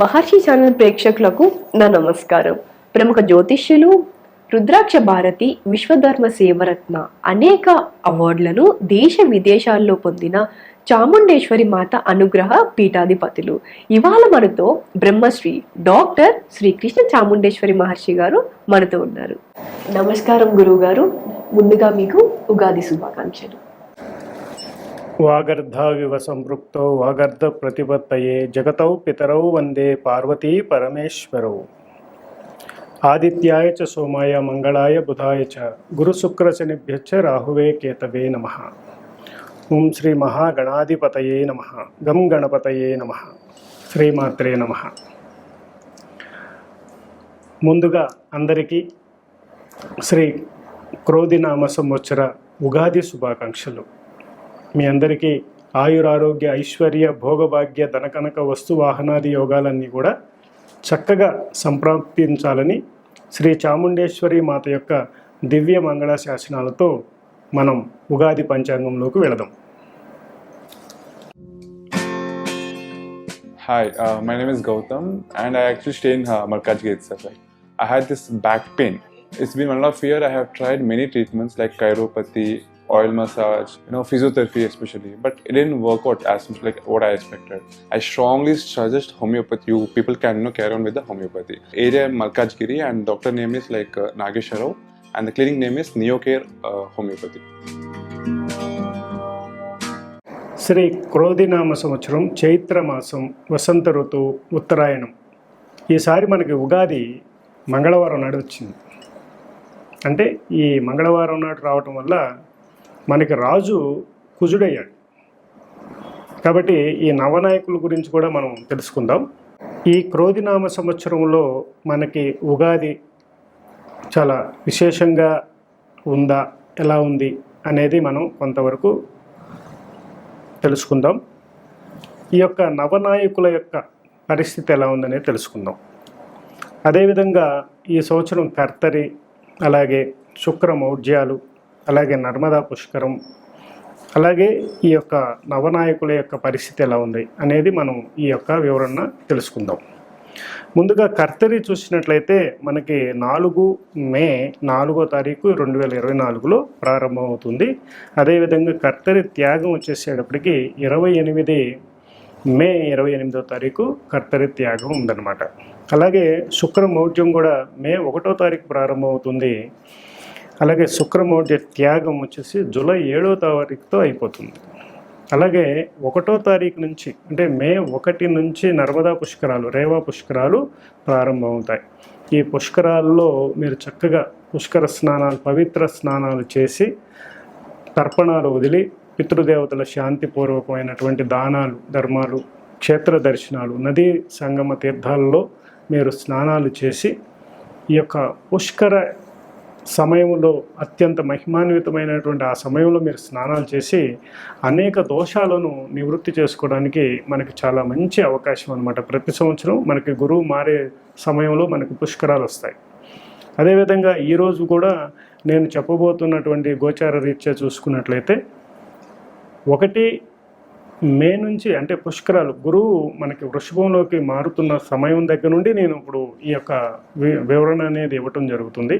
మహర్షి channel ప్రేక్షకులకు నా నమస్కారం. ప్రముఖ జ్యోతిష్యులు రుద్రాక్ష భారతి విశ్వధర్మ సేవరత్న అనేక అవార్డులను దేశ విదేశాల్లో పొందిన చాముండేశ్వరి మాత అనుగ్రహ పీఠాధిపతులు. ఇవాళ మనతో బ్రహ్మశ్రీ డాక్టర్ శ్రీకృష్ణ చాముండేశ్వరి మహర్షి గారు మనతో ఉన్నారు. నమస్కారం గురువు గారు ముందుగా మీకు ఉగాది శుభాకాంక్షలు. వాగర్ధావివ సంపృక్తౌ వాగర్ధ ప్రతిపత్తయే జగతౌ పితరౌ వందే పార్వతీ పరమేశ్వరౌ. ఆదిత్యాయ చ సోమాయ మంగళాయ బుధాయ చ గురుశుక్రశనిభ్యచ్చ రాహువే కేతవే నమ. ఓం శ్రీ మహాగణాధిపతయే నమ. గం గణపతయే నమ. శ్రీమాత్రే నమ. ముందుగా అందరికీ శ్రీ క్రోధినామ సంవత్సర ఉగాది శుభాకాంక్షలు. మీ అందరికీ ఆయురారోగ్య ఐశ్వర్య భోగభాగ్య ధనకనక వస్తు వాహనాది యోగాలన్నీ కూడా చక్కగా సంప్రాప్తించాలని శ్రీ చాముండేశ్వరి మాత యొక్క దివ్య మంగళ శాసనాలతో మనం ఉగాది పంచాంగంలోకి వెళదాం. Hi my name is Gautam and I actually stay in Markaz gate sir I had this back pain it's been one of year I have tried many treatments like chiropathy many treatments like chiropathy, oil massage, you know, physiotherapy especially, but it didn't work out as much like what I expected. I strongly suggest homeopathy. You people can you know carry on with the homeopathy. Area Malkajgiri, and doctor name is like uh, Nagesharov, and the clinic name is Neocare uh, Homeopathy. Shri క్రోధినామ సంవత్సరం చైత్ర మాసం వసంత ఋతువు ఉత్తరాయణం ఈసారి మనకి ఉగాది మంగళవారం నాడు వచ్చింది అంటే ఈ మంగళవారం నాడు రావటం వల్ల మనకి రాజు కుజుడయ్యాడు. కాబట్టి ఈ నవనాయకుల గురించి కూడా మనం తెలుసుకుందాం. ఈ క్రోధినామ సంవత్సరంలో మనకి ఉగాది చాలా విశేషంగా ఉందా ఎలా ఉంది అనేది మనం కొంతవరకు తెలుసుకుందాం. ఈ యొక్క నవనాయకుల యొక్క పరిస్థితి ఎలా ఉందనేది తెలుసుకుందాం. అదేవిధంగా ఈ సంవత్సరం కర్తరి అలాగే శుక్ర మౌఢ్యాలు అలాగే నర్మదా పుష్కరం అలాగే ఈ యొక్క నవనాయకుల యొక్క పరిస్థితి ఎలా ఉంది అనేది మనం ఈ యొక్క వివరణ తెలుసుకుందాం. ముందుగా కర్తరి చూసినట్లయితే మనకి నాలుగు మే నాలుగో తారీఖు రెండు వేల ఇరవై నాలుగులో ప్రారంభమవుతుంది. అదేవిధంగా కర్తరి త్యాగం వచ్చేసేటప్పటికి ఇరవై ఎనిమిది మే ఇరవై ఎనిమిదో తారీఖు కర్తరి త్యాగం ఉందన్నమాట. అలాగే శుక్ర మౌఢ్యం కూడా మే ఒకటో తారీఖు ప్రారంభమవుతుంది. అలాగే శుక్రమౌఢ్య త్యాగం వచ్చేసి జూలై ఏడో తారీఖుతో అయిపోతుంది. అలాగే ఒకటో తారీఖు నుంచి అంటే మే ఒకటి నుంచి నర్మదా పుష్కరాలు రేవా పుష్కరాలు ప్రారంభమవుతాయి. ఈ పుష్కరాల్లో మీరు చక్కగా పుష్కర స్నానాలు పవిత్ర స్నానాలు చేసి తర్పణాలు వదిలి పితృదేవతల శాంతిపూర్వకమైనటువంటి దానాలు ధర్మాలు క్షేత్ర దర్శనాలు నదీ సంగమ తీర్థాలలో మీరు స్నానాలు చేసి ఈ యొక్క పుష్కర సమయంలో అత్యంత మహిమాన్వితమైనటువంటి ఆ సమయంలో మీరు స్నానాలు చేసి అనేక దోషాలను నివృత్తి చేసుకోవడానికి మనకి చాలా మంచి అవకాశం అనమాట ప్రతి సంవత్సరం మనకి గురువు మారే సమయంలో మనకి పుష్కరాలు వస్తాయి. అదేవిధంగా ఈరోజు కూడా నేను చెప్పబోతున్నటువంటి గోచార రీత్యా చూసుకున్నట్లయితే ఒకటి మే నుంచి అంటే పుష్కరాలు గురువు మనకి వృషభంలోకి మారుతున్న సమయం దగ్గర నుండి నేను ఇప్పుడు ఈ యొక్క వివరణ అనేది ఇవ్వటం జరుగుతుంది.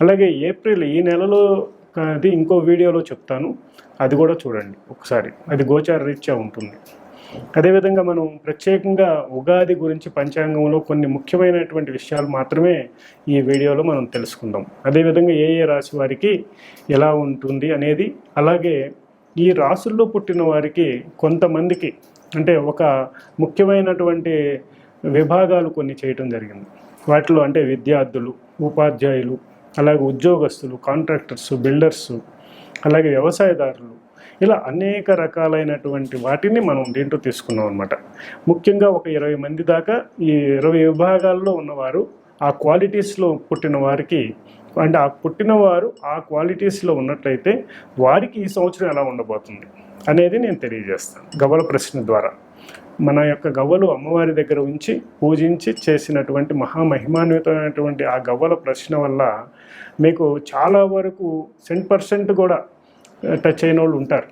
అలాగే ఏప్రిల్ ఈ నెలలో అది ఇంకో వీడియోలో చెప్తాను. అది కూడా చూడండి ఒకసారి. అది గోచార రీత్యా ఉంటుంది. అదేవిధంగా మనం ప్రత్యేకంగా ఉగాది గురించి పంచాంగంలో కొన్ని ముఖ్యమైనటువంటి విషయాలు మాత్రమే ఈ వీడియోలో మనం తెలుసుకుందాం. అదేవిధంగా ఏ ఏ రాశి వారికి ఎలా ఉంటుంది అనేది అలాగే ఈ రాసుల్లో పుట్టిన వారికి కొంతమందికి అంటే ఒక ముఖ్యమైనటువంటి విభాగాలు కొన్ని చేయటం జరిగింది. వాటిలో అంటే విద్యార్థులు ఉపాధ్యాయులు అలాగే ఉద్యోగస్తులు కాంట్రాక్టర్స్ బిల్డర్స్ అలాగే వ్యవసాయదారులు. ఇలా అనేక రకాలైనటువంటి వాటిని మనం దీంట్లో తీసుకున్నాం అనమాట ముఖ్యంగా ఒక ఇరవై మంది దాకా ఈ ఇరవై విభాగాల్లో ఉన్నవారు ఆ క్వాలిటీస్లో పుట్టిన వారికి అండ్ ఆ పుట్టినవారు ఆ క్వాలిటీస్లో ఉన్నట్లయితే వారికి ఈ సంవత్సరం ఎలా ఉండబోతుంది అనేది నేను తెలియజేస్తాను గవ్వల ప్రశ్న ద్వారా. మన యొక్క గవ్వలు అమ్మవారి దగ్గర ఉంచి పూజించి చేసినటువంటి మహామహిమాన్వితమైనటువంటి ఆ గవ్వల ప్రశ్న వల్ల మీకు చాలా వరకు సెంట్ పర్సెంట్ కూడా uh, టచ్ అయిన వాళ్ళు ఉంటారు.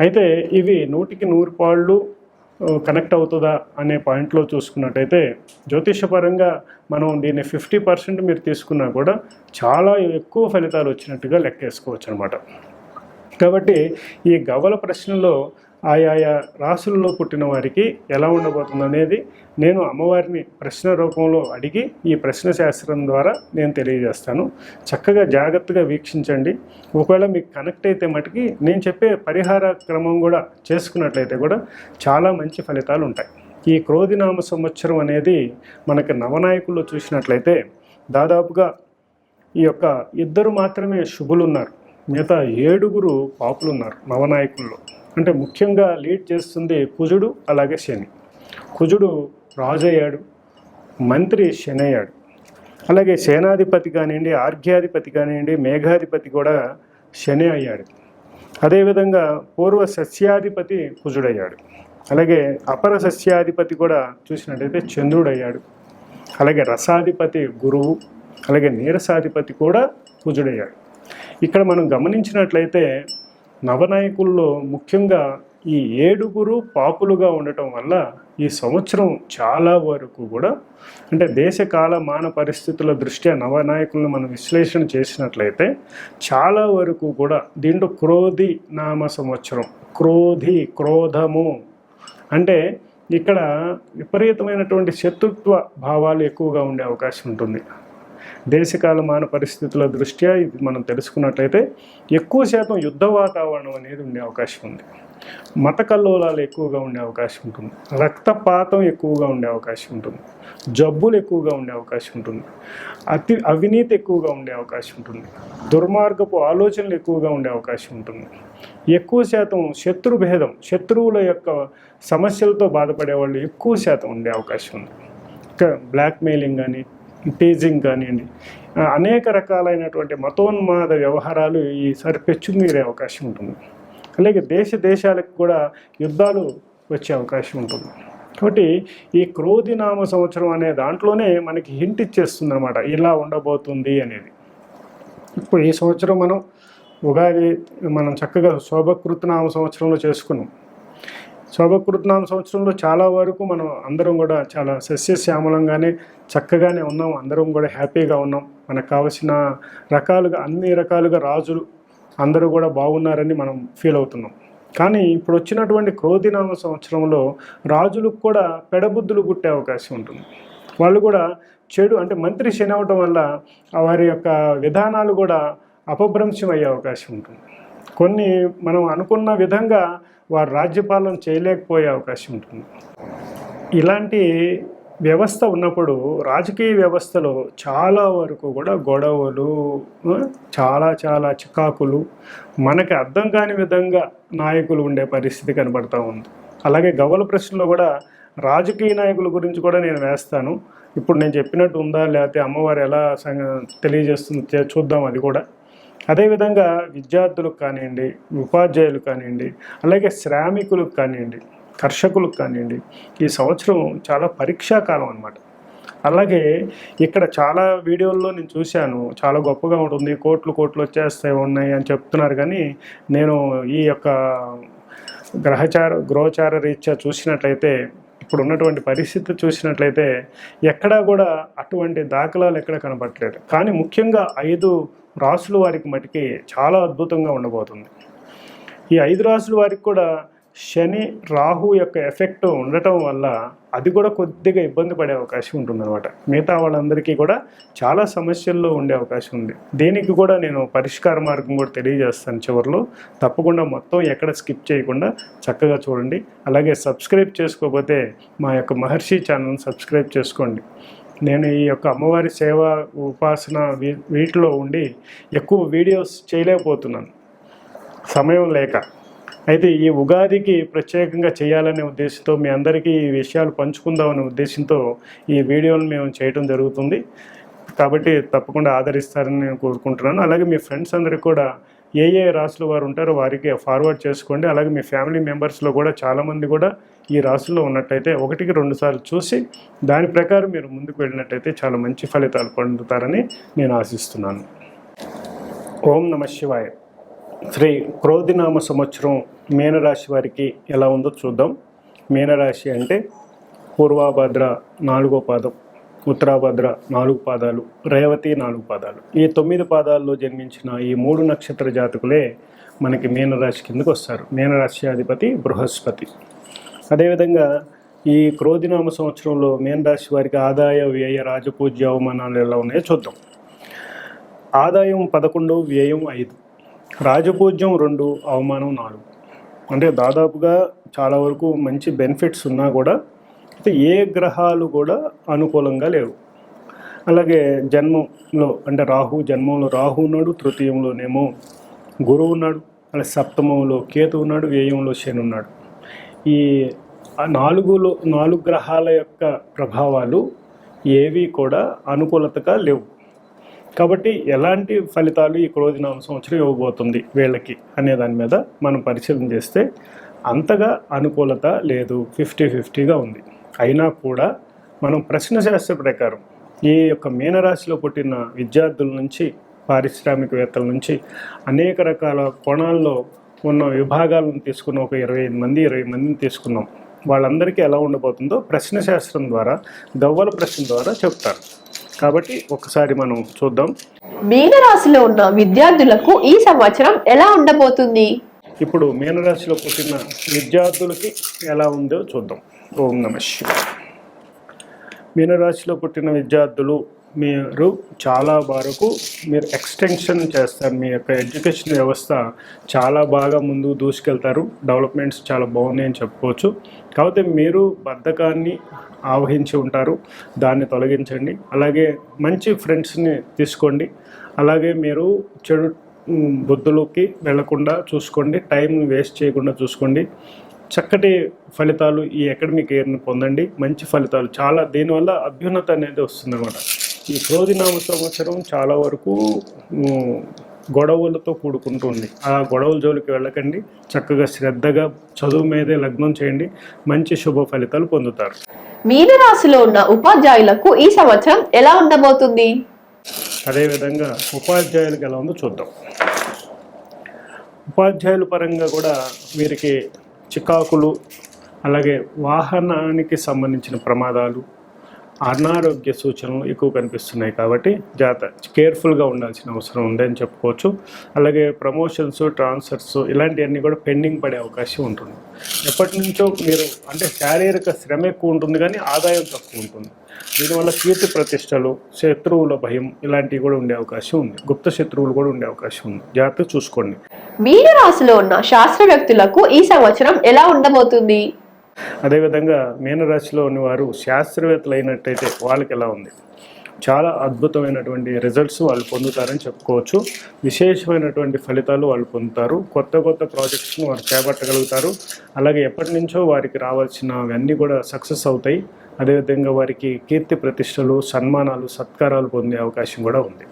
అయితే ఇవి నూటికి నూరు పాళ్ళు కనెక్ట్ అవుతుందా అనే పాయింట్లో చూసుకున్నట్టయితే జ్యోతిషపరంగా మనం దీన్ని ఫిఫ్టీ పర్సెంట్ మీరు తీసుకున్నా కూడా చాలా ఎక్కువ ఫలితాలు వచ్చినట్టుగా లెక్కేసుకోవచ్చు అనమాట కాబట్టి ఈ గవ్వల ప్రశ్నలో ఆయా రాసుల్లో పుట్టిన వారికి ఎలా ఉండబోతుంది అనేది నేను అమ్మవారిని ప్రశ్న రూపంలో అడిగి ఈ ప్రశ్న శాస్త్రం ద్వారా నేను తెలియజేస్తాను. చక్కగా జాగ్రత్తగా వీక్షించండి. ఒకవేళ మీకు కనెక్ట్ అయితే మటుకి నేను చెప్పే పరిహార క్రమం కూడా చేసుకున్నట్లయితే కూడా చాలా మంచి ఫలితాలు ఉంటాయి. ఈ క్రోధినామ సంవత్సరం అనేది మనకి నవనాయకుల్లో చూసినట్లయితే దాదాపుగా ఈ యొక్క ఇద్దరు మాత్రమే శుభులు ఉన్నారు మిగతా ఏడుగురు పాపులు ఉన్నారు నవనాయకుల్లో. అంటే ముఖ్యంగా లీడ్ చేస్తుంది కుజుడు అలాగే శని. కుజుడు రాజు అయ్యాడు మంత్రి శని అయ్యాడు అలాగే సేనాధిపతి కానివ్వండి ఆర్ఘ్యాధిపతి కానివ్వండి మేఘాధిపతి కూడా శని అయ్యాడు. అదేవిధంగా పూర్వ సస్యాధిపతి కుజుడయ్యాడు. అలాగే అపర సస్యాధిపతి కూడా చూసినట్టయితే చంద్రుడయ్యాడు. అలాగే రసాధిపతి గురువు అలాగే నీరసాధిపతి కూడా కుజుడయ్యాడు. ఇక్కడ మనం గమనించినట్లయితే నవనాయకుల్లో ముఖ్యంగా ఈ ఏడుగురు పాపులుగా ఉండటం వల్ల ఈ సంవత్సరం చాలా వరకు కూడా అంటే దేశకాల మాన పరిస్థితుల దృష్ట్యా నవనాయకులను మనం విశ్లేషణ చేసినట్లయితే చాలా వరకు కూడా దీంట్లో క్రోధి నామ సంవత్సరం క్రోధి క్రోధము. అంటే ఇక్కడ విపరీతమైనటువంటి శత్రుత్వ భావాలు ఎక్కువగా ఉండే అవకాశం ఉంటుంది. దేశకాల మాన పరిస్థితుల దృష్ట్యా ఇది మనం తెలుసుకున్నట్లయితే ఎక్కువ శాతం యుద్ధ వాతావరణం అనేది ఉండే అవకాశం ఉంది. మత కల్లోలాలు ఎక్కువగా ఉండే అవకాశం ఉంటుంది. రక్తపాతం ఎక్కువగా ఉండే అవకాశం ఉంటుంది. జబ్బులు ఎక్కువగా ఉండే అవకాశం ఉంటుంది. అతి అవినీతి ఎక్కువగా ఉండే అవకాశం ఉంటుంది. దుర్మార్గపు ఆలోచనలు ఎక్కువగా ఉండే అవకాశం ఉంటుంది. ఎక్కువ శాతం శత్రు భేదం శత్రువుల యొక్క సమస్యలతో బాధపడే వాళ్ళు ఎక్కువ శాతం ఉండే అవకాశం ఉంది. ఇంకా బ్లాక్మెయిలింగ్ కానీ టీజింగ్ కానివ్వండి. అనేక రకాలైనటువంటి మతోన్మాద వ్యవహారాలు ఈసారి పెచ్చుమీరే అవకాశం ఉంటుంది. అలాగే దేశ దేశాలకు కూడా యుద్ధాలు వచ్చే అవకాశం ఉంటుంది. కాబట్టి ఈ క్రోధినామ సంవత్సరం అనే దాంట్లోనే మనకి హింట్ ఇచ్చేస్తుంది అనమాట ఇలా ఉండబోతుంది అనేది. ఇప్పుడు ఈ సంవత్సరం మనం ఉగాది మనం చక్కగా శోభకృతనామ సంవత్సరంలో చేసుకున్నాం. శోభకృతనామ సంవత్సరంలో చాలా వరకు మనం అందరం కూడా చాలా సస్యశ్యామలంగానే చక్కగానే ఉన్నాం. అందరం కూడా హ్యాపీగా ఉన్నాం. మనకు కావలసిన రకాలుగా అన్ని రకాలుగా రాజులు అందరూ కూడా బాగున్నారని మనం ఫీల్ అవుతున్నాం. కానీ ఇప్పుడు వచ్చినటువంటి క్రోధినామ సంవత్సరంలో రాజులకు కూడా పెడబుద్ధులు పుట్టే అవకాశం ఉంటుంది. వాళ్ళు కూడా చెడు అంటే మంత్రి శని అవటం వల్ల వారి యొక్క విధానాలు కూడా అపభ్రంశం అయ్యే అవకాశం ఉంటుంది. కొన్ని మనం అనుకున్న విధంగా వారు రాజ్యపాలన చేయలేకపోయే అవకాశం ఉంటుంది. ఇలాంటి వ్యవస్థ ఉన్నప్పుడు రాజకీయ వ్యవస్థలో చాలా వరకు కూడా గొడవలు చాలా చాలా చికాకులు మనకి అర్థం కాని విధంగా నాయకులు ఉండే పరిస్థితి కనబడతా ఉంది. అలాగే గవ్వల ప్రశ్నలో కూడా రాజకీయ నాయకుల గురించి కూడా నేను వేస్తాను. ఇప్పుడు నేను చెప్పినట్టు ఉందా లేకపోతే అమ్మవారు ఎలా సంగ- తెలియజేస్తుంది చూద్దాం అది కూడా. అదేవిధంగా విద్యార్థులకు కానివ్వండి ఉపాధ్యాయులు కానివ్వండి అలాగే శ్రామికులకు కానివ్వండి కర్షకులకు కానివ్వండి ఈ సంవత్సరం చాలా పరీక్షాకాలం అన్నమాట. అలాగే ఇక్కడ చాలా వీడియోల్లో నేను చూశాను చాలా గొప్పగా ఉంటుంది కోట్లు కోట్లు వచ్చేస్తాయి ఉన్నాయి అని చెప్తున్నారు. కానీ నేను ఈ యొక్క గ్రహచార గృహచార రీత్యా చూసినట్లయితే ఇప్పుడు ఉన్నటువంటి పరిస్థితి చూసినట్లయితే ఎక్కడా కూడా అటువంటి దాఖలాలు ఎక్కడ కనపడలేదు కానీ ముఖ్యంగా ఐదు రాసుల వారికి మటుకి చాలా అద్భుతంగా ఉండబోతుంది. ఈ ఐదు రాసుల వారికి కూడా శని రాహు యొక్క ఎఫెక్ట్ ఉండటం వల్ల అది కూడా కొద్దిగా ఇబ్బంది పడే అవకాశం ఉంటుందన్నమాట. మిగతా వాళ్ళందరికీ కూడా చాలా సమస్యల్లో ఉండే అవకాశం ఉంది. దీనికి కూడా నేను పరిష్కార మార్గం కూడా తెలియజేస్తాను చివరిలో. తప్పకుండా మొత్తం ఎక్కడ స్కిప్ చేయకుండా చక్కగా చూడండి. అలాగే సబ్స్క్రైబ్ చేసుకోకపోతే మా యొక్క మహర్షి ఛానల్ సబ్స్క్రైబ్ చేసుకోండి. నేను ఈ యొక్క అమ్మవారి సేవ ఉపాసన వీ వీటిలో ఉండి ఎక్కువ వీడియోస్ చేయలేకపోతున్నాను. సమయం లేక. అయితే ఈ ఉగాదికి ప్రత్యేకంగా చేయాలనే ఉద్దేశంతో మీ అందరికీ ఈ విషయాలు పంచుకుందామనే ఉద్దేశంతో ఈ వీడియోను మేము చేయడం జరుగుతుంది. కాబట్టి తప్పకుండా ఆదరిస్తారని నేను కోరుకుంటున్నాను. అలాగే మీ ఫ్రెండ్స్ అందరికీ కూడా ఏ ఏ రాసుల వారు ఉంటారో వారికి ఫార్వర్డ్ చేసుకోండి. అలాగే మీ ఫ్యామిలీ మెంబర్స్లో కూడా చాలామంది కూడా ఈ రాసుల్లో ఉన్నట్టయితే ఒకటికి రెండు సార్లు చూసి దాని ప్రకారం మీరు ముందుకు వెళ్ళినట్టయితే చాలా మంచి ఫలితాలు పొందుతారని నేను ఆశిస్తున్నాను. ఓం నమ శివాయ. శ్రీ క్రోధినామ సంవత్సరం మీనరాశి వారికి ఎలా ఉందో చూద్దాం. మీనరాశి అంటే పూర్వాభద్ర నాలుగో పాదం. ఉత్తరాభద్ర నాలుగు పాదాలు రేవతి నాలుగు పాదాలు. ఈ తొమ్మిది పాదాల్లో జన్మించిన ఈ మూడు నక్షత్ర జాతకులే మనకి మీనరాశి కిందకు వస్తారు. మీనరాశి అధిపతి బృహస్పతి. అదేవిధంగా ఈ క్రోధినామ సంవత్సరంలో మీనరాశి వారికి ఆదాయ వ్యయ రాజపూజ్య అవమానాలు ఎలా ఉన్నాయో చూద్దాం. ఆదాయం పదకొండు వ్యయం ఐదు. రాజపూజ్యం రెండు అవమానం నాలుగు. అంటే దాదాపుగా చాలా వరకు మంచి బెనిఫిట్స్ ఉన్నా కూడా అయితే ఏ గ్రహాలు కూడా అనుకూలంగా లేవు. అలాగే జన్మంలో అంటే రాహు జన్మంలో రాహు ఉన్నాడు తృతీయంలోనేమో గురువు ఉన్నాడు అలాగే సప్తమంలో కేతు ఉన్నాడు వ్యయంలో శని ఉన్నాడు. ఈ నాలుగులో నాలుగు గ్రహాల యొక్క ప్రభావాలు ఏవి కూడా అనుకూలతగా లేవు. కాబట్టి ఎలాంటి ఫలితాలు ఈ క్రోధినామ సంవత్సరం ఇవ్వబోతుంది వీళ్ళకి అనే దాని మీద మనం పరిశీలన చేస్తే అంతగా అనుకూలత లేదు ఫిఫ్టీ ఫిఫ్టీగా ఉంది. అయినా కూడా మనం ప్రశ్న శాస్త్ర ప్రకారం ఈ యొక్క మీనరాశిలో పుట్టిన విద్యార్థుల నుంచి పారిశ్రామికవేత్తల నుంచి అనేక రకాల కోణాల్లో ఉన్న విభాగాలను తీసుకున్న ఒక ఇరవై ఐదు మంది ఇరవై మందిని తీసుకున్నాం. వాళ్ళందరికీ ఎలా ఉండబోతుందో ప్రశ్న శాస్త్రం ద్వారా గవ్వల ప్రశ్న ద్వారా చెప్తారు. కాబట్టి ఒకసారి మనం చూద్దాం. మీనరాశిలో ఉన్న విద్యార్థులకు ఈ సంవత్సరం ఎలా ఉండబోతుంది? ఇప్పుడు మీనరాశిలో పుట్టిన విద్యార్థులకి ఎలా ఉందో చూద్దాం. ఓం నమ మీనరాశిలో పుట్టిన విద్యార్థులు మీరు చాలా వరకు మీరు ఎక్స్టెన్షన్ చేస్తారు. మీ యొక్క ఎడ్యుకేషన్ వ్యవస్థ చాలా బాగా ముందుకు దూసుకెళ్తారు. డెవలప్మెంట్స్ చాలా బాగున్నాయని చెప్పుకోవచ్చు. కాకపోతే మీరు బద్ధకాన్ని ఆవహించి ఉంటారు. దాన్ని తొలగించండి. అలాగే మంచి ఫ్రెండ్స్ని తీసుకోండి. అలాగే మీరు చెడు బుద్ధులకి వెళ్ళకుండా చూసుకోండి. టైం వేస్ట్ చేయకుండా చూసుకోండి. చక్కటి ఫలితాలు ఈ అకాడమిక్ ఇయర్ని పొందండి. మంచి ఫలితాలు. చాలా దీనివల్ల అభ్యున్నత అనేది వస్తుందన్నమాట. ఈ క్రోధినామ సంవత్సరం చాలా వరకు గొడవలతో కూడుకుంటుంది ఆ గొడవల జోలికి వెళ్ళకండి. చక్కగా శ్రద్ధగా చదువు మీదే లగ్నం చేయండి. మంచి శుభ ఫలితాలు పొందుతారు. మీనరాశిలో ఉన్న ఉపాధ్యాయులకు ఈ సంవత్సరం ఎలా ఉండబోతుంది? అదేవిధంగా ఉపాధ్యాయులకు ఎలా ఉందో చూద్దాం. ఉపాధ్యాయుల పరంగా కూడా వీరికి చికాకులు అలాగే వాహనానికి సంబంధించిన ప్రమాదాలు అనారోగ్య సూచనలు ఎక్కువ కనిపిస్తున్నాయి కాబట్టి జాగ్రత్త కేర్ఫుల్గా ఉండాల్సిన అవసరం ఉందని చెప్పుకోవచ్చు. అలాగే ప్రమోషన్స్ ట్రాన్స్ఫర్స్ ఇలాంటివన్నీ కూడా పెండింగ్ పడే అవకాశం ఉంటుంది. ఎప్పటి నుంచో మీరు అంటే శారీరక శ్రమ ఎక్కువ ఉంటుంది కానీ ఆదాయం తక్కువ ఉంటుంది. దీనివల్ల కీర్తి ప్రతిష్టలు శత్రువుల భయం ఇలాంటివి కూడా ఉండే అవకాశం ఉంది. గుప్త శత్రువులు కూడా ఉండే అవకాశం ఉంది. జాగ్రత్త చూసుకోండి. మీనరాశిలో ఉన్న శాస్త్ర వ్యక్తులకు ఈ సంవత్సరం ఎలా ఉండబోతుంది? అదేవిధంగా మీనరాశిలో ఉన్నవారు శాస్త్రవేత్తలు అయినట్టయితే వాళ్ళకి ఎలా ఉంది? చాలా అద్భుతమైనటువంటి రిజల్ట్స్ వాళ్ళు పొందుతారని చెప్పుకోవచ్చు. విశేషమైనటువంటి ఫలితాలు వాళ్ళు పొందుతారు. కొత్త కొత్త ప్రాజెక్ట్స్ను వారు చేపట్టగలుగుతారు. అలాగే ఎప్పటి నుంచో వారికి రావాల్సినవన్నీ కూడా సక్సెస్ అవుతాయి. అదేవిధంగా వారికి కీర్తి ప్రతిష్టలు సన్మానాలు సత్కారాలు పొందే అవకాశం కూడా ఉంది.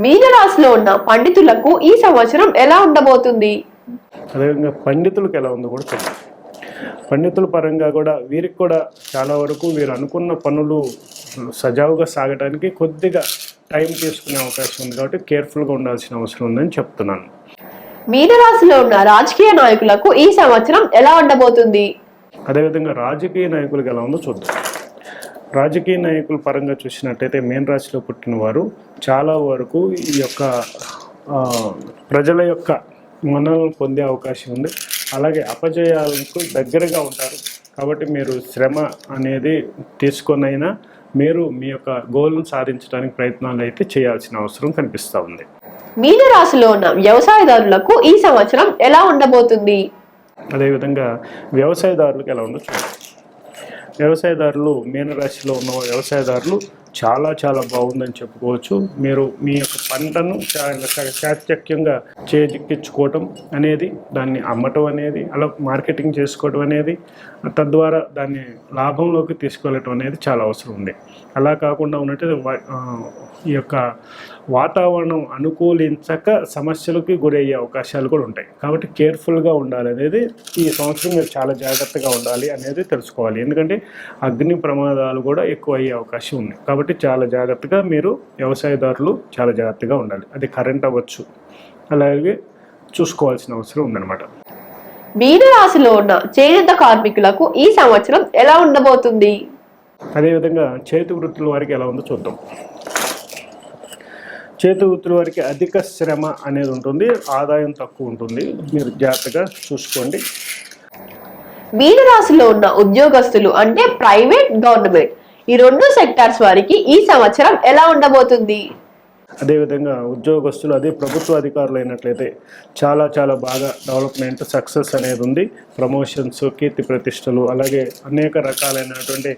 మీనరాశిలో ఉన్న పండితులకు ఈ సంవత్సరం ఎలా ఉండబోతుంది? అదేవిధంగా పండితులకు ఎలా ఉందో కూడా చూద్దాం పండితుల పరంగా కూడా వీరికి కూడా చాలా వరకు వీరు అనుకున్న పనులు సజావుగా సాగడానికి కొద్దిగా టైం తీసుకునే అవకాశం ఉంది కాబట్టి కేర్ఫుల్గా ఉండాల్సిన అవసరం ఉందని చెప్తున్నాను. మీనరాశిలో ఉన్న రాజకీయ నాయకులకు ఈ సంవత్సరం ఎలా ఉండబోతుంది? అదేవిధంగా రాజకీయ నాయకులకు ఎలా ఉందో చూద్దాం. రాజకీయ నాయకుల పరంగా చూసినట్టయితే మేన్ రాశిలో పుట్టిన వారు చాలా వరకు ఈ యొక్క ప్రజల యొక్క మన్నలను పొందే అవకాశం ఉంది. అలాగే అపజయాలకు దగ్గరగా ఉంటారు. కాబట్టి మీరు శ్రమ అనేది తీసుకొనైనా మీరు మీ యొక్క గోల్ను సాధించడానికి ప్రయత్నాలు అయితే చేయాల్సిన అవసరం కనిపిస్తూ ఉంది. మీనరాశిలో ఉన్న వ్యవసాయదారులకు ఈ సంవత్సరం ఎలా ఉండబోతుంది? అదేవిధంగా వ్యవసాయదారులకు ఎలా చూద్దాం వ్యవసాయదారులు మీనరాశిలో ఉన్న వ్యవసాయదారులు చాలా చాలా బాగుందని చెప్పుకోవచ్చు. మీరు మీ యొక్క పంటను చాలా చాకచక్యంగా చేజిక్కించుకోవటం అనేది దాన్ని అమ్మటం అనేది అలా మార్కెటింగ్ చేసుకోవడం అనేది తద్వారా దాన్ని లాభంలోకి తీసుకెళ్ళటం అనేది చాలా అవసరం ఉంది. అలా కాకుండా ఉన్నట్టు వా- ఈ యొక్క వాతావరణం అనుకూలించక సమస్యలకి గురయ్యే అవకాశాలు కూడా ఉంటాయి. కాబట్టి కేర్ఫుల్గా ఉండాలి అనేది ఈ సంవత్సరం మీరు చాలా జాగ్రత్తగా ఉండాలి అనేది తెలుసుకోవాలి. ఎందుకంటే అగ్ని ప్రమాదాలు కూడా ఎక్కువ అయ్యే అవకాశం ఉంది. కాబట్టి చాలా జాగ్రత్తగా మీరు వ్యవసాయదారులు చాలా జాగ్రత్తగా ఉండాలి. అది కరెంట్ అవ్వచ్చు. అలాగే చూసుకోవాల్సిన అవసరం ఉందన్నమాట. మీనరాశిలో ఉన్న చేనేత కార్మికులకు ఈ సంవత్సరం ఎలా ఉండబోతుంది? అదేవిధంగా చేతి వృత్తుల వారికి ఎలా ఉందో చూద్దాం. చేతి వృత్తుల వారికి అధిక శ్రమ అనేది ఉంటుంది. ఆదాయం తక్కువ ఉంటుంది. మీరు జాగ్రత్తగా చూసుకోండి. మీనరాశిలో ఉన్న ఉద్యోగస్తులు అంటే ప్రైవేట్ గవర్నమెంట్ ఈ రెండు సెక్టార్స్ వారికి ఈ సంవత్సరం ఎలా ఉండబోతుంది? అదేవిధంగా ఉద్యోగస్తులు అదే ప్రభుత్వ అధికారులు అయినట్లయితే చాలా చాలా బాగా డెవలప్మెంట్ సక్సెస్ అనేది ఉంది. ప్రమోషన్స్ కీర్తి ప్రతిష్టలు అలాగే అనేక రకాలైనటువంటి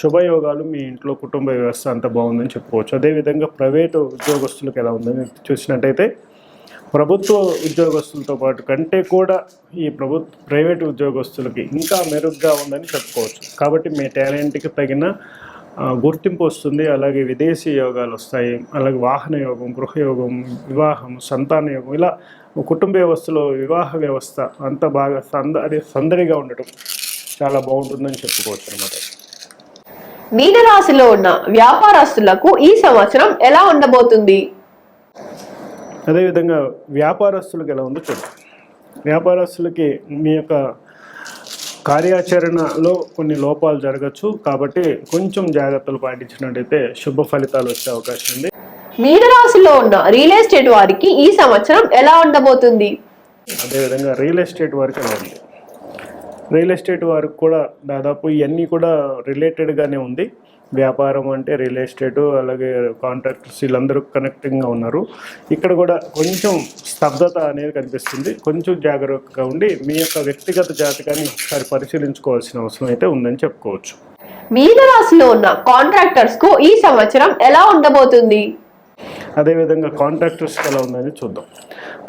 శుభయోగాలు మీ ఇంట్లో కుటుంబ వ్యవస్థ అంత బాగుందని చెప్పుకోవచ్చు. అదేవిధంగా ప్రైవేటు ఉద్యోగస్తులకు ఎలా ఉందని చూసినట్టయితే ప్రభుత్వ ఉద్యోగస్తులతో పాటు కంటే కూడా ఈ ప్రభుత్వ ప్రైవేట్ ఉద్యోగస్తులకి ఇంకా మెరుగ్గా ఉందని చెప్పుకోవచ్చు. కాబట్టి మీ టాలెంట్కి తగిన గుర్తింపు వస్తుంది. అలాగే విదేశీ యోగాలు వస్తాయి. అలాగే వాహన యోగం గృహయోగం వివాహం సంతాన యోగం ఇలా కుటుంబ వ్యవస్థలో వివాహ వ్యవస్థ అంత బాగా సంద అదే సందడిగా ఉండటం చాలా బాగుంటుందని చెప్పుకోవచ్చు అనమాట మీనరాశిలో ఉన్న వ్యాపారస్తులకు ఈ సంవత్సరం ఎలా ఉండబోతుంది? అదేవిధంగా వ్యాపారస్తులకు ఎలా ఉందో చూద్దాం వ్యాపారస్తులకి మీ యొక్క కార్యాచరణలో కొన్ని లోపాలు జరగచ్చు. కాబట్టి కొంచెం జాగ్రత్తలు పాటించినట్టయితే శుభ ఫలితాలు వచ్చే అవకాశం ఉంది. మీనరాశిలో ఉన్న రియల్ ఎస్టేట్ వారికి ఈ సంవత్సరం ఎలా ఉండబోతుంది? అదేవిధంగా రియల్ ఎస్టేట్ వారికి ఎలా ఉంది? రియల్ ఎస్టేట్ వారికి కూడా దాదాపు ఇవన్నీ కూడా రిలేటెడ్గానే ఉంది. వ్యాపారం అంటే రియల్ ఎస్టేటు అలాగే కాంట్రాక్టర్స్ వీళ్ళందరూ కనెక్టింగ్గా ఉన్నారు. ఇక్కడ కూడా కొంచెం స్తబ్దత అనేది కనిపిస్తుంది. కొంచెం జాగ్రత్తగా ఉండి మీ యొక్క వ్యక్తిగత జాతకాన్ని ఒకసారి పరిశీలించుకోవాల్సిన అవసరం అయితే ఉందని చెప్పుకోవచ్చు. మీనరాశిలో ఉన్న కాంట్రాక్టర్స్కు ఈ సంవత్సరం ఎలా ఉండబోతుంది? అదేవిధంగా కాంట్రాక్టర్స్కి ఎలా ఉందని చూద్దాం.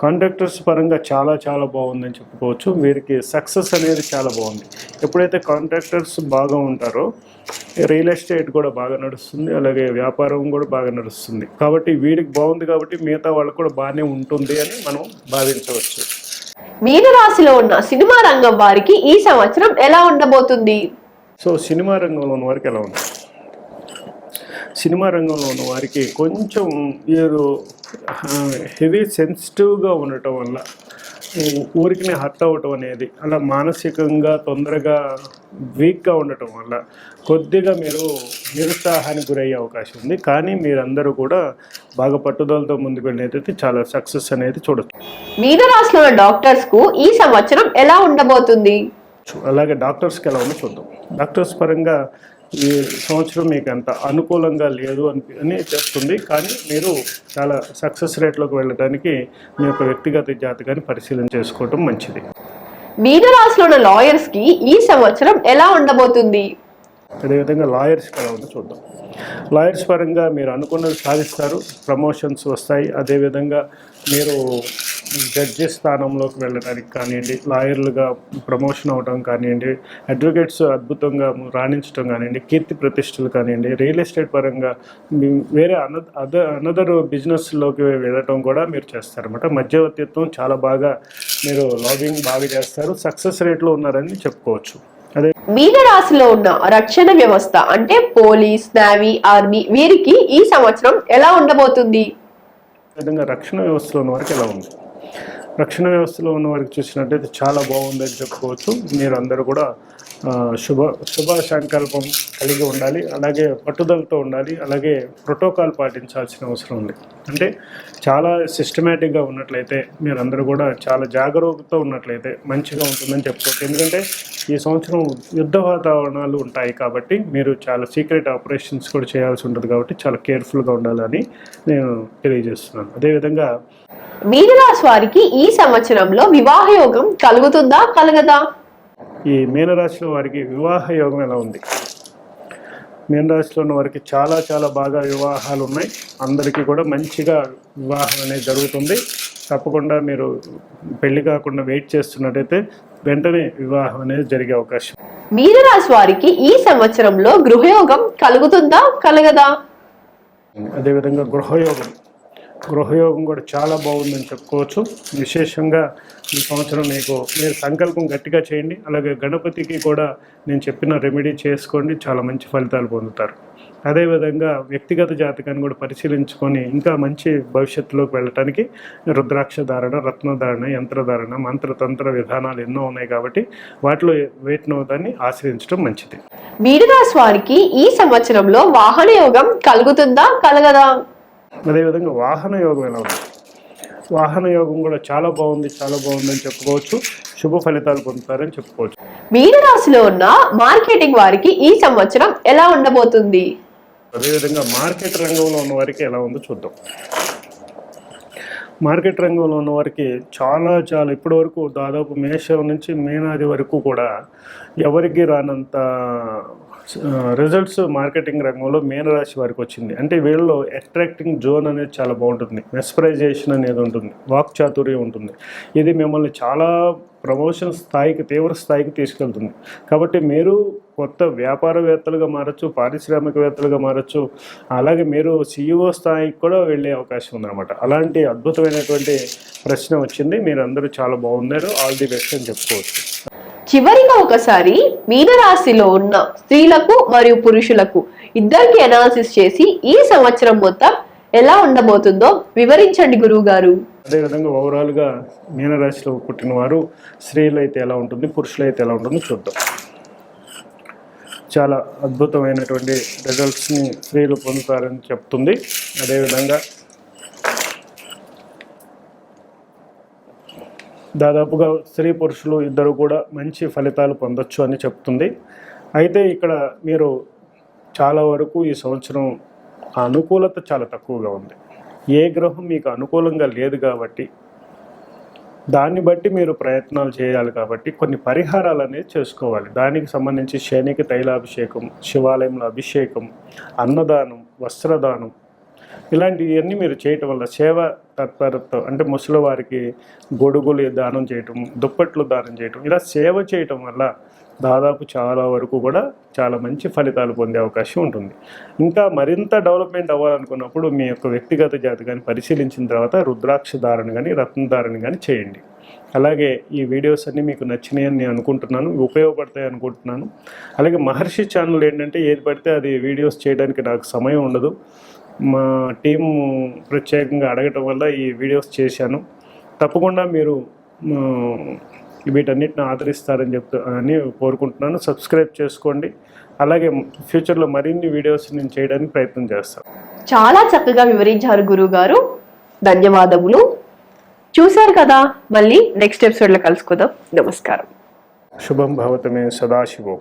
కాంట్రాక్టర్స్ పరంగా చాలా చాలా బాగుందని చెప్పుకోవచ్చు. వీరికి సక్సెస్ అనేది చాలా బాగుంది. ఎప్పుడైతే కాంట్రాక్టర్స్ బాగా ఉంటారో రియల్ ఎస్టేట్ కూడా బాగా నడుస్తుంది అలాగే వ్యాపారం కూడా బాగా నడుస్తుంది. కాబట్టి వీడికి బాగుంది కాబట్టి మిగతా వాళ్ళకు కూడా బాగానే ఉంటుంది అని మనం భావించవచ్చు. మీనరాశిలో ఉన్న సినిమా రంగం వారికి ఈ సంవత్సరం ఎలా ఉండబోతుంది? సో సినిమా రంగంలో ఉన్న వారికి ఎలా ఉంది? సినిమా రంగంలో ఉన్న వారికి కొంచెం ఏదో హెవీ సెన్సిటివ్గా ఉండటం వల్ల ఊ- ఊరికినే హర్ట్ అవ్వటం అనేది అలా మానసికంగా తొందరగా వీక్గా ఉండటం వల్ల కొద్దిగా మీరు నిరుత్సాహానికి గురయ్యే అవకాశం ఉంది. కానీ మీరందరూ కూడా బాగా పట్టుదలతో ముందుకు వెళ్ళేదైతే చాలా సక్సెస్ అనేది చూడొచ్చు. మీనరాశిలో ఉన్న డాక్టర్స్కు ఈ సంవత్సరం ఎలా ఉండబోతుంది? అలాగే డాక్టర్స్కి ఎలా ఉందో చూద్దాం. డాక్టర్స్ పరంగా ఈ సంవత్సరం మీకు అంత అనుకూలంగా లేదు అని అని చెప్తుంది. కానీ మీరు చాలా సక్సెస్ రేట్లోకి వెళ్ళడానికి మీ యొక్క వ్యక్తిగత జాతకాన్ని పరిశీలన చేసుకోవటం మంచిది. మీనరాశిలో ఉన్న లాయర్స్కి ఈ సంవత్సరం ఎలా ఉండబోతుంది? అదేవిధంగా లాయర్స్ కూడా ఉంది చూద్దాం. లాయర్స్ పరంగా మీరు అనుకున్నది సాధిస్తారు ప్రమోషన్స్ వస్తాయి. అదేవిధంగా మీరు జడ్జి స్థానంలోకి వెళ్ళడానికి కానివ్వండి లాయర్లుగా ప్రమోషన్ అవడం కానివ్వండి అడ్వకేట్స్ అద్భుతంగా రాణించడం కానివ్వండి కీర్తి ప్రతిష్టలు కానివ్వండి రియల్ ఎస్టేట్ పరంగా వేరే అన అదర్ అనదర్ బిజినెస్లోకి వెళ్ళటం కూడా మీరు చేస్తారన్నమాట. మధ్యవర్తిత్వం చాలా బాగా మీరు లాగింగ్ బాగా చేస్తారు. సక్సెస్ రేట్లో ఉన్నారని చెప్పుకోవచ్చు. అదే. మీనరాశిలో ఉన్న రక్షణ వ్యవస్థ అంటే పోలీస్ నేవీ ఆర్మీ వీరికి ఈ సంవత్సరం ఎలా ఉండబోతుంది? రక్షణ వ్యవస్థలో ఉన్న వారికి ఎలా ఉంది? రక్షణ వ్యవస్థలో ఉన్న వారికి చూసినట్టయితే చాలా బాగుందని చెప్పుకోవచ్చు. మీరు అందరూ కూడా శుభ శుభ సంకల్పం కలిగి ఉండాలి. అలాగే పట్టుదలతో ఉండాలి. అలాగే ప్రోటోకాల్ పాటించాల్సిన అవసరం ఉంది. అంటే చాలా సిస్టమేటిక్గా ఉన్నట్లయితే మీరందరూ కూడా చాలా జాగరూకతతో ఉన్నట్లయితే మంచిగా ఉంటుందని చెప్పుకోవచ్చు. ఎందుకంటే ఈ సంవత్సరం యుద్ధ వాతావరణాలు ఉంటాయి కాబట్టి మీరు చాలా సీక్రెట్ ఆపరేషన్స్ కూడా చేయాల్సి ఉంటుంది కాబట్టి చాలా కేర్ఫుల్గా ఉండాలని నేను తెలియజేస్తున్నాను. అదేవిధంగా మీనరాశి వారికి ఈ సంవత్సరంలో వివాహ యోగం కలుగుతుందా కలగదా? ఈ మీనరాశిలో వారికి వివాహ యోగం ఎలా ఉంది? మీనరాశిలో ఉన్న వారికి చాలా చాలా బాగా వివాహాలు ఉన్నాయి. అందరికీ కూడా మంచిగా వివాహం అనేది జరుగుతుంది. తప్పకుండా మీరు పెళ్ళి కాకుండా వెయిట్ చేస్తున్నట్టయితే వెంటనే వివాహం అనేది జరిగే అవకాశం. మీనరాశి వారికి ఈ సంవత్సరంలో గృహయోగం కలుగుతుందా కలగదా? అదేవిధంగా గృహయోగం. గృహయోగం కూడా చాలా బాగుందని చెప్పుకోవచ్చు. విశేషంగా ఈ సంవత్సరం మీకు మీరు సంకల్పం గట్టిగా చేయండి. అలాగే గణపతికి కూడా నేను చెప్పిన రెమెడీ చేసుకోండి. చాలా మంచి ఫలితాలు పొందుతారు. అదేవిధంగా వ్యక్తిగత జాతకాన్ని కూడా పరిశీలించుకొని ఇంకా మంచి భవిష్యత్తులోకి వెళ్ళటానికి రుద్రాక్ష ధారణ రత్నధారణ యంత్రధారణ మంత్రతంత్ర విధానాలు ఎన్నో ఉన్నాయి కాబట్టి వాటిలో వేటినో దాన్ని ఆశ్రయించడం మంచిది. మీనరాశి వారికి ఈ సంవత్సరంలో వాహన యోగం కలుగుతుందా కలగదా? అదేవిధంగా వాహన యోగం ఎలా ఉంది? వాహన యోగం కూడా చాలా బాగుంది చాలా బాగుందని చెప్పుకోవచ్చు. శుభ ఫలితాలు పొందుతారని చెప్పుకోవచ్చు. మీనరాశిలో ఉన్న మార్కెటింగ్ వారికి ఈ సంవత్సరం ఎలా ఉండబోతుంది? అదేవిధంగా మార్కెట్ రంగంలో ఉన్న వారికి ఎలా ఉందో చూద్దాం. మార్కెట్ రంగంలో ఉన్న వారికి చాలా చాలా ఇప్పటి వరకు దాదాపు మేషం నుంచి మీనాది వరకు కూడా ఎవరికి రానంత రిజల్ట్స్ మార్కెటింగ్ రంగంలో మీనరాశి వారికి వచ్చింది. అంటే వీళ్ళలో అట్రాక్టింగ్ జోన్ అనేది చాలా బాగుంటుంది. మెస్పరైజేషన్ అనేది ఉంటుంది. వాక్ చాతుర్యం ఉంటుంది. ఇది మిమ్మల్ని చాలా ప్రమోషన్ స్థాయికి తీవ్ర స్థాయికి తీసుకెళ్తుంది. కాబట్టి మీరు కొత్త వ్యాపారవేత్తలుగా మారచ్చు పారిశ్రామికవేత్తలుగా మారచ్చు. అలాగే మీరు సీఈఓ స్థాయికి కూడా వెళ్ళే అవకాశం ఉందన్నమాట. అలాంటి అద్భుతమైనటువంటి ప్రశ్న వచ్చింది. మీరు అందరూ చాలా బాగున్నారు. ఆల్ ది బెస్ట్ అని చెప్పుకోవచ్చు. చివరిగా ఒకసారి మీనరాశిలో ఉన్న స్త్రీలకు మరియు పురుషులకు ఇద్దరికి అనాలిసిస్ చేసి ఈ సంవత్సరం మొత్తం ఎలా ఉండబోతుందో వివరించండి గురువు గారు అదేవిధంగా ఓవరాల్గా మీనరాశిలో పుట్టిన వారు స్త్రీలు అయితే ఎలా ఉంటుంది పురుషులు అయితే ఎలా ఉంటుందో చూద్దాం. చాలా అద్భుతమైనటువంటి రిజల్ట్స్ని స్త్రీలు పొందుతారని చెప్తుంది. అదేవిధంగా దాదాపుగా స్త్రీ పురుషులు ఇద్దరు కూడా మంచి ఫలితాలు పొందొచ్చు అని చెప్తుంది. అయితే ఇక్కడ మీరు చాలా వరకు ఈ సంవత్సరం అనుకూలత చాలా తక్కువగా ఉంది. ఏ గ్రహం మీకు అనుకూలంగా లేదు కాబట్టి దాన్ని బట్టి మీరు ప్రయత్నాలు చేయాలి కాబట్టి కొన్ని పరిహారాలు అనేది చేసుకోవాలి. దానికి సంబంధించి శనికి తైలాభిషేకం శివాలయంలో అభిషేకం అన్నదానం వస్త్రదానం ఇలాంటివన్నీ మీరు చేయటం వల్ల సేవ తత్పరతో అంటే ముసలివారికి గొడుగులు దానం చేయటం దుప్పట్లు దానం చేయటం ఇలా సేవ చేయటం వల్ల దాదాపు చాలా వరకు కూడా చాలా మంచి ఫలితాలు పొందే అవకాశం ఉంటుంది. ఇంకా మరింత డెవలప్మెంట్ అవ్వాలనుకున్నప్పుడు మీ యొక్క వ్యక్తిగత జాతకాన్ని పరిశీలించిన తర్వాత రుద్రాక్ష ధారణ కానీ రత్న ధారణ కానీ చేయండి. అలాగే ఈ వీడియోస్ అన్నీ మీకు నచ్చినాయని నేను అనుకుంటున్నాను ఉపయోగపడతాయి అనుకుంటున్నాను. అలాగే మహర్షి ఛానల్ ఏంటంటే ఏది పడితే అది వీడియోస్ చేయడానికి నాకు సమయం ఉండదు. మా టీం ప్రత్యేకంగా అడగటం వల్ల ఈ వీడియోస్ చేశాను. తప్పకుండా మీరు వీటన్నిటిని ఆదరిస్తారని చెప్తూ అని కోరుకుంటున్నాను. సబ్స్క్రైబ్ చేసుకోండి. అలాగే ఫ్యూచర్లో మరిన్ని వీడియోస్ నేను చేయడానికి ప్రయత్నం చేస్తాను. చాలా చక్కగా వివరించారు గురువు గారు ధన్యవాదములు. చూశారు కదా మళ్ళీ నెక్స్ట్ ఎపిసోడ్లో కలుసుకుందాం. నమస్కారం. శుభం భవతమే సదాశివం.